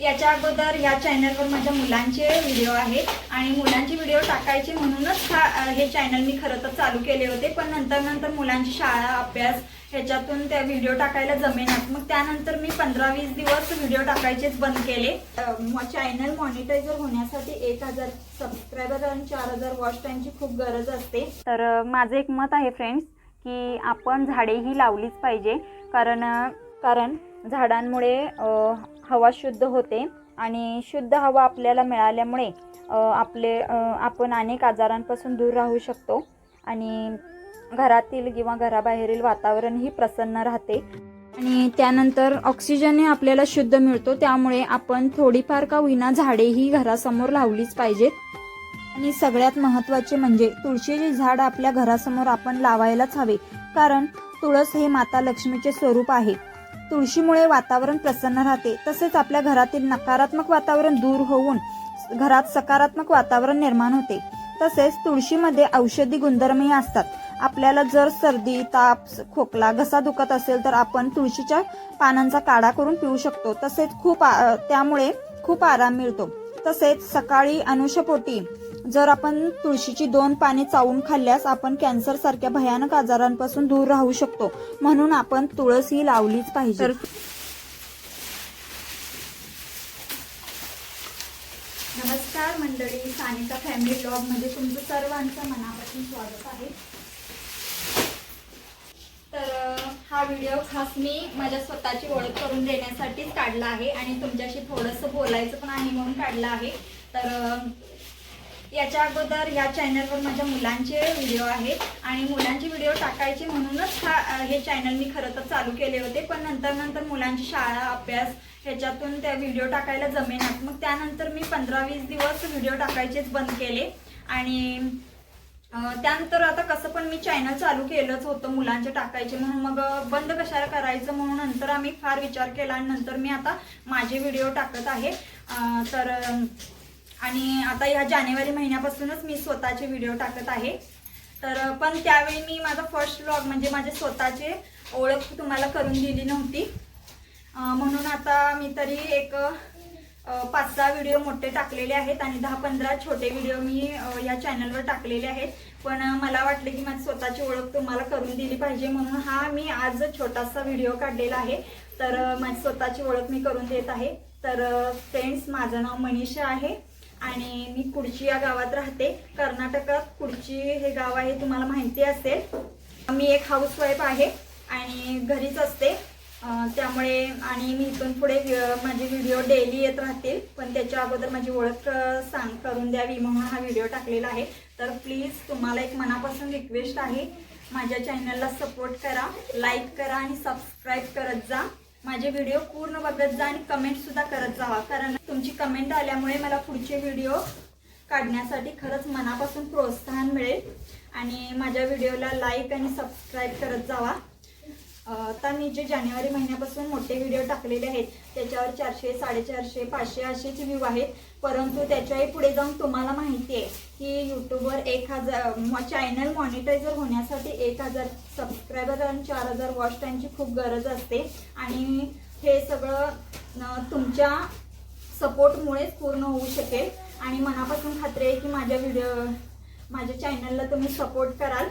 याच्या अगोदर या चॅनलवर माझ्या मुलांचे व्हिडिओ आहेत. आणि मुलांचे व्हिडिओ टाकायचे म्हणूनच हा हे चॅनल मी खरं तर चालू केले होते. पण नंतर नंतर मुलांची शाळा अभ्यास ह्याच्यातून त्या व्हिडिओ टाकायला जमेनात. मग त्यानंतर मी पंधरा वीस दिवस व्हिडिओ टाकायचेच बंद केले. चॅनल मॉनिटायझर होण्यासाठी एक हजार सबस्क्रायबर आणि चार हजार वॉच टाईमची खूप गरज असते. तर माझं एक मत आहे फ्रेंड्स की आपण झाडेही लावलीच पाहिजे. कारण कारण झाडांमुळे हवा शुद्ध होते आणि शुद्ध हवा आपल्याला मिळाल्यामुळे आपले आपण अनेक आजारांपासून दूर राहू शकतो आणि घरातील किंवा घराबाहेरील वातावरणही प्रसन्न राहते. आणि त्यानंतर ऑक्सिजनही आपल्याला शुद्ध मिळतो त्यामुळे आपण थोडीफार का होईना झाडेही घरासमोर लावलीच पाहिजेत. आणि सगळ्यात महत्त्वाचे म्हणजे तुळशीचे झाड आपल्या घरासमोर आपण लावायलाच हवे कारण तुळस हे माता लक्ष्मीचे स्वरूप आहे. तुळशीमुळे वातावरण प्रसन्न राहते. तसेच आपल्या घरातील नकारात्मक वातावरण दूर होऊन घरात सकारात्मक वातावरण निर्माण होते. तसेच तुळशीमध्ये औषधी गुणधर्मही असतात. आपल्याला जर सर्दी ताप खोकला घसा दुखत असेल तर आपण तुळशीच्या पानांचा काढा करून पिऊ शकतो. तसेच खूप आ- त्यामुळे खूप आराम मिळतो. तसेच सकाळी अनुषपोटी जर आपण तुळशीची दोन पाने चावून खाल्ल्यास आपण कॅन्सर सारख्या भयानक आजारांपासून दूर राहू शकतो. म्हणून आपण तुळस ही लावलीच पाहिजे. नमस्कार मंडळी सानिका फॅमिली ब्लॉगमध्ये तुमचं सर्वांचं मनापासून स्वागत आहे. तर हा व्हिडिओ खास मी माझ्या स्वतःची ओळख करून देण्यासाठीच काढला आहे आणि तुमच्याशी थोडंसं बोलायचं पण आहे म्हणून काढलं आहे. तर याच्या अगोदर या चॅनलवर माझ्या मुलांचे व्हिडिओ आहेत आणि मुलांचे व्हिडिओ टाकायचे म्हणूनच हा हे चॅनल मी खरं तर चालू केले होते. पण नंतर नंतर मुलांची शाळा अभ्यास ह्याच्यातून त्या व्हिडिओ टाकायला जमेनात मग त्यानंतर मी पंधरा वीस दिवस व्हिडिओ टाकायचेच बंद केले. आणि त्यानंतर आता कसं पण मी चॅनल चालू केलंच होतं मुलांचे टाकायचे. म्हणून मग बंद कशाला करायचं म्हणून नंतर आम्ही फार विचार केला आणि नंतर मी आता माझे व्हिडिओ टाकत आहे. तर आणि आता ह्या जानेवारी महिन्यापासूनच मी स्वतःचे व्हिडिओ टाकत आहे. तर पण त्यावेळी मी माझा फर्स्ट व्लॉग म्हणजे माझे स्वतःचे ओळख तुम्हाला करून दिली नव्हती. म्हणून आता मी तरी एक पाच सहा व्हिडिओ मोठे टाकलेले आहेत आणि दहा पंधरा छोटे व्हिडिओ मी या चॅनलवर टाकलेले आहेत. पण मला वाटले की माझी स्वतःची ओळख तुम्हाला करून दिली पाहिजे म्हणून हा मी आज छोटासा व्हिडिओ काढलेला आहे. तर माझी स्वतःची ओळख मी करून देत आहे. तर फ्रेंड्स माझं नाव मनीषा आहे. आणि मी कुडची या गावात राहते. कर्नाटकात कुडची हे गाव आहे तुम्हाला माहिती असेल. मी एक हाऊसवाईफ आहे आणि घरीच असते. त्यामुळे आणि मी इथून पुढे माझे व्हिडिओ डेली येत राहतील. पण त्याच्या अगोदर माझी ओळख सांग करून द्यावी म्हणून हा व्हिडिओ टाकलेला आहे. तर प्लीज तुम्हाला एक मनापासून रिक्वेस्ट आहे. माझ्या चॅनलला सपोर्ट करा लाईक करा आणि सबस्क्राईब करत जा. माझे व्हिडिओ पूर्ण बघत जा आणि कमेंट सुद्धा करत जावा. कारण तुमची कमेंट आल्यामुळे मला पुढचे व्हिडिओ काढण्यासाठी खरंच मनापासून प्रोत्साहन मिळेल. आणि माझ्या व्हिडिओला लाईक आणि सबस्क्राईब करत जावा. आता मी जे जानेवारी महिन्यापासून मोठे व्हिडिओ टाकलेले आहेत त्याच्यावर चारशे साडेचारशे पाचशे असेच व्ह्यू आहेत. परंतु त्याच्याही पुढे जाऊन तुम्हाला माहिती आहे. की यूट्यूबवर एक हजार चॅनल मॉनिटायझर होण्यासाठी एक हजार सबस्क्रायबर आणि चार हजार वॉच टाईमची खूप गरज असते. आणि हे सगळं तुमच्या सपोर्टमुळेच पूर्ण होऊ शकेल. आणि मनापासून खात्री आहे की माझ्या व्हिडिओ माझ्या चॅनलला तुम्ही सपोर्ट कराल.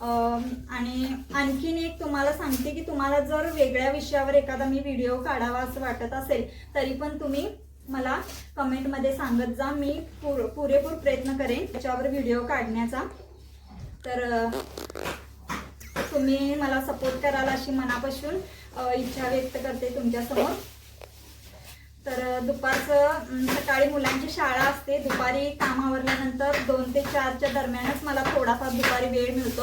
आणि आणखीन एक तुम्हाला सांगते की तुम्हाला जर वेगळ्या विषयावर एखादा मी व्हिडिओ काढावा असं वाटत असेल तरी पण तुम्ही मला कमेंटमध्ये सांगत जा. मी पुर पुरेपूर प्रयत्न करेन त्याच्यावर व्हिडिओ काढण्याचा. तर तुम्ही मला सपोर्ट कराल अशी मनापासून इच्छा व्यक्त करते तुमच्यासमोर. तर दुपारचं सकाळी मुलांची शाळा असते. दुपारी काम आवरल्यानंतर दोन ते चारच्या दरम्यानच मला थोडाफार दुपारी वेळ मिळतो.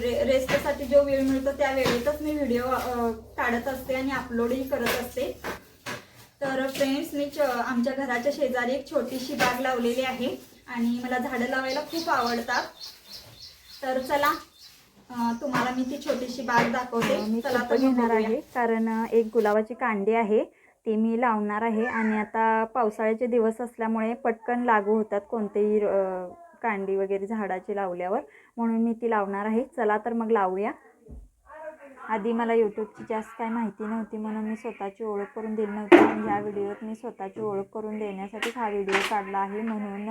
रे रेस्टसाठी जो वेळ मिळतो त्या वेळेतच मी व्हिडिओ काढत असते आणि अपलोडही करत असते. तर फ्रेंड्स मी च आमच्या घराच्या शेजारी एक छोटीशी बाग लावलेली आहे आणि मला झाडं लावायला खूप आवडतात. तर चला तुम्हाला मी ती छोटीशी बाग दाखवते. मी चला तर घेणार. आहे कारण एक गुलाबाची कांडी आहे ती मी लावणार आहे आणि आता पावसाळ्याचे दिवस असल्यामुळे पटकन लागू होतात कोणतेही कांडी वगैरे झाडाची लावल्यावर म्हणून मी ती लावणार आहे. चला तर मग लावूया. आधी मला यूट्यूबची जास्त काय माहिती नव्हती म्हणून मी स्वतःची ओळख करून दिली नव्हती. आणि या व्हिडिओत मी स्वतःची ओळख करून देण्यासाठीच हा व्हिडिओ काढला आहे. म्हणून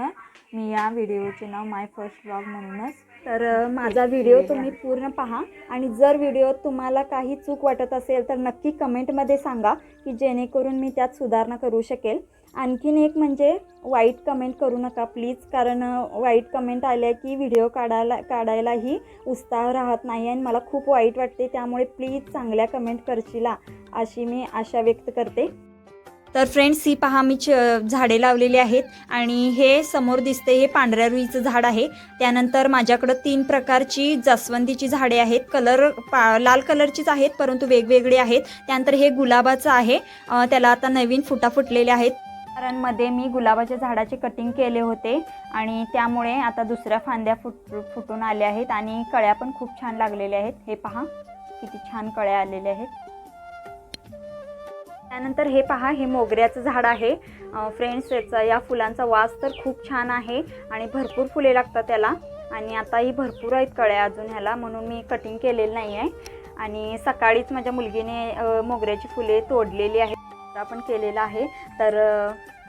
मी या व्हिडिओचे नाव माय फर्स्ट ब्लॉग म्हणूनच. तर माझा व्हिडिओ तुम्ही पूर्ण पहा. आणि जर व्हिडिओत तुम्हाला काही चूक वाटत असेल तर नक्की कमेंटमध्ये सांगा की जेणेकरून मी त्यात सुधारणा करू शकेल. आणखीन एक म्हणजे वाईट कमेंट करू नका प्लीज कारण वाईट कमेंट आल्या की व्हिडिओ काढायला काढायलाही उत्साह राहत नाही आणि मला खूप वाईट वाटते. त्यामुळे प्लीज चांगल्या कमेंट करशीला अशी मी आशा व्यक्त करते. तर फ्रेंड्स ही पहा मी च झाडे लावलेली आहेत आणि हे समोर दिसते हे पांढऱ्या रुईचं झाड आहे. त्यानंतर माझ्याकडं तीन प्रकारची जास्वंदीची झाडे आहेत. कलर पा लाल कलरचीच आहेत परंतु वेगवेगळे आहेत. त्यानंतर हे गुलाबाचं आहे. त्याला आता नवीन फुटा फुटलेले आहेत. मध्ये मी गुलाबाच्या झाडाचे कटिंग केले होते आणि त्यामुळे आता दुसऱ्या फांद्या फुट फुटून आल्या आहेत आणि कळ्या पण खूप छान लागलेल्या आहेत. हे पहा किती छान कळ्या आलेल्या आहेत. त्यानंतर हे पहा हे मोगऱ्याचं झाड आहे. फ्रेंड्स याचा या फुलांचा वास तर खूप छान आहे आणि भरपूर फुले लागतात त्याला. आणि आताही भरपूर आहेत कळ्या अजून ह्याला म्हणून मी कटिंग केलेलं नाही आहे आणि सकाळीच माझ्या मुलगीने मोगऱ्याची फुले तोडलेली आहेत. आपण केलेलं आहे. तर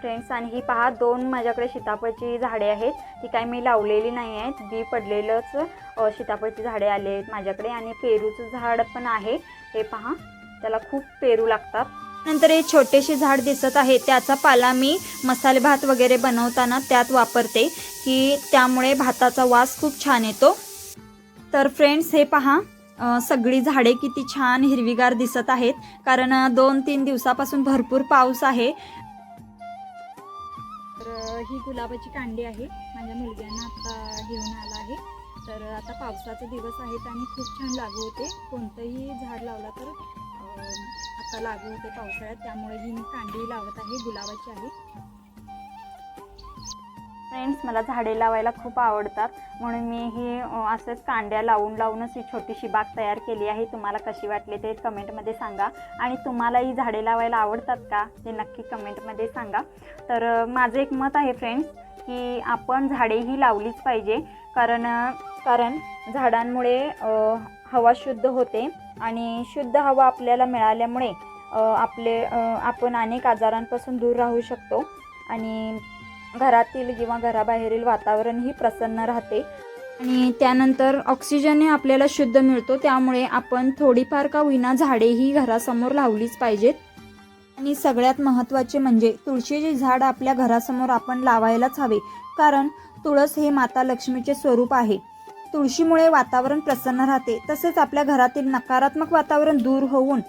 फ्रेंड्स आणि ही पहा दोन माझ्याकडे सीताफळची झाडे आहेत. ती काय मी लावलेली नाही आहेत. बी पडलेलंच सीताफळची झाडे आले आहेत माझ्याकडे. आणि पेरूचं झाड पण आहे. हे पहा त्याला खूप पेरू लागतात. नंतर हे छोटेसे झाड दिसत आहे. त्याचा पाला मी मसाले भात वगैरे बनवताना त्यात वापरते की त्यामुळे भाताचा वास खूप छान येतो. तर फ्रेंड्स हे पहा सगळी झाडे किती छान हिरवीगार दिसत आहेत. कारण दोन तीन दिवसापासून भरपूर पाऊस आहे. तर ही गुलाबाची कांडी आहे. माझ्या मुलग्यांना आता घेऊन आला आहे. तर आता पावसाचे दिवस आहेत आणि खूप छान लागू होते. कोणतंही झाड लावला तर आता लागू होते पावसाळ्यात. त्यामुळे ही मी कांडी लावत आहे. गुलाबाची आहे. फ्रेंड्स मला झाडे लावायला खूप आवडतात. म्हणून मी ही असंच कांड्या लावून लावूनच ही छोटीशी बाग तयार केली आहे. तुम्हाला कशी वाटली ते कमेंटमध्ये सांगा. आणि तुम्हाला ही झाडे लावायला आवडतात का ते नक्की कमेंटमध्ये सांगा. तर माझं एक मत आहे फ्रेंड्स की आपण झाडेही लावलीच पाहिजे. कारण कारण झाडांमुळे हवा शुद्ध होते. आणि शुद्ध हवा आपल्याला मिळाल्यामुळे आपले आपण अनेक आजारांपासून दूर राहू शकतो. आणि घरातील किंवा घराबाहेरील वातावरणही प्रसन्न राहते. आणि त्यानंतर ऑक्सिजनही आपल्याला शुद्ध मिळतो. त्यामुळे आपण थोडीफार का होईना झाडेही घरासमोर लावलीच पाहिजेत. आणि सगळ्यात महत्त्वाचे म्हणजे तुळशीचे झाड आपल्या घरासमोर आपण लावायलाच हवे. कारण तुळस हे माता लक्ष्मीचे स्वरूप आहे. तुळशीमुळे वातावरण प्रसन्न राहते. तसेच आपल्या घरातील नकारात्मक वातावरण दूर होऊन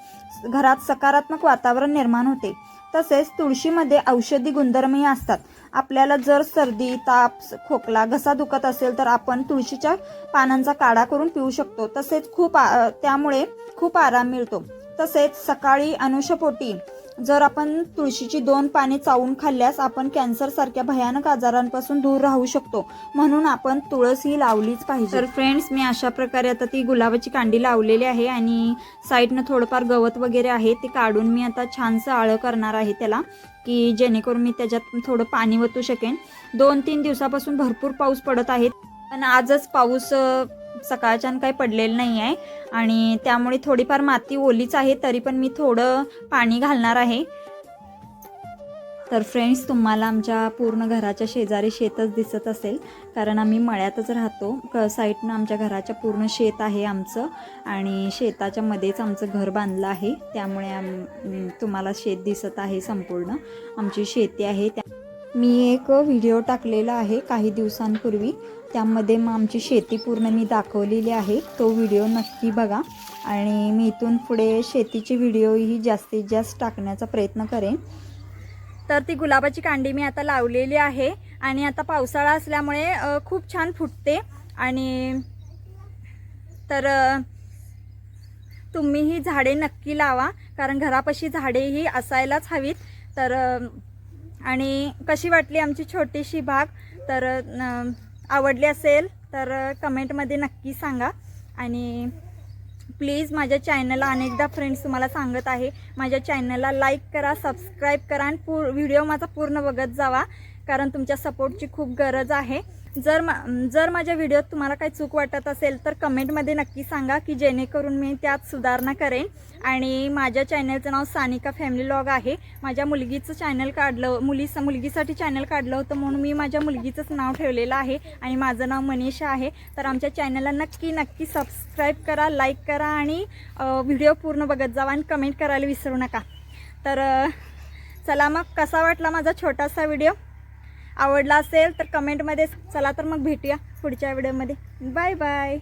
घरात सकारात्मक वातावरण निर्माण होते. तसेच तुळशीमध्ये औषधी गुणधर्मही असतात. आपल्याला जर सर्दी ताप खोकला घसा दुखत असेल तर आपण तुळशीच्या पानांचा काढा करून पिऊ शकतो. तसेच खूप आ- त्यामुळे खूप आराम मिळतो. तसेच सकाळी अनुषपोटी जर आपण तुळशीची दोन पाने चावून खाल्ल्यास आपण कॅन्सर सारख्या भयानक आजारांपासून दूर राहू शकतो. म्हणून आपण तुळस ही लावलीच पाहिजे. तर फ्रेंड्स मी अशा प्रकारे आता ती गुलाबाची कांडी लावलेली आहे आणि साईडनं थोडंफार गवत वगैरे आहे ते काढून मी आता छानसं आळं करणार आहे त्याला की जेणेकरून मी त्याच्यात थोडं पाणी वतू शकेन. दोन तीन दिवसापासून भरपूर पाऊस पडत आहे. पण आजच पाऊस सकाळच्यान काही पडलेलं नाही आहे. आणि त्यामुळे थोडीफार माती ओलीच आहे तरी पण मी थोडं पाणी घालणार आहे. तर फ्रेंड्स तुम्हाला आमच्या पूर्ण घराच्या शेजारी शेतच दिसत असेल कारण आम्ही मळ्यातच राहतो. क साईडनं आमच्या घराच्या पूर्ण शेत आहे आमचं आणि शेताच्या मध्येच आमचं घर बांधलं आहे. त्यामुळे आम तुम्हाला शेत दिसत आहे संपूर्ण. आमची शेती आहे त्या मी एक व्हिडिओ टाकलेला आहे काही दिवसांपूर्वी. त्यामध्ये मग आमची शेती पूर्ण मी दाखवलेली आहे. तो व्हिडिओ नक्की बघा. आणि मी इथून पुढे शेतीची व्हिडिओही जास्तीत जास्त टाकण्याचा प्रयत्न करेन. तर ती गुलाबाची कांडी मी आता लावलेली आहे. आणि आता पावसाळा असल्यामुळे खूप छान फुटते. आणि तर तुम्ही तुम्हीही झाडे नक्की लावा. कारण घरापाशी झाडेही असायलाच हवीत. तर आणि कशी वाटली आमची छोटीशी बाग? तर आवडली असेल तर कमेंटमध्ये नक्की सांगा. आणि प्लीज माझ्या चॅनलला अनेकदा फ्रेंड्स तुम्हाला सांगत आहे. माझ्या चॅनलला लाईक करा सबस्क्राईब करा आणि पूर व्हिडिओ माझा पूर्ण बघत जावा. कारण तुमच्या सपोर्टची खूप गरज आहे. जर मा जर माझ्या व्हिडिओत तुम्हाला काही चूक वाटत असेल तर कमेंटमध्ये नक्की सांगा की जेणेकरून मी त्यात सुधारणा करेन. आणि माझ्या चॅनलचं नाव सानिका फॅमिली लॉग आहे. माझ्या मुलगीचं चॅनल काढलं मुली मुलगीसाठी चॅनल काढलं होतं म्हणून मी माझ्या मुलगीचंच नाव ठेवलेलं आहे आणि माझं नाव मनीषा आहे. तर आमच्या चॅनलला नक्की नक्की सबस्क्राईब करा लाईक करा आणि व्हिडिओ पूर्ण बघत जावा आणि कमेंट करायला विसरू नका. तर चला मग कसा वाटला माझा छोटासा व्हिडिओ? आवडला असेल तर कमेंटमध्ये चला तर मग भेटूया पुढच्या व्हिडिओमध्ये बाय बाय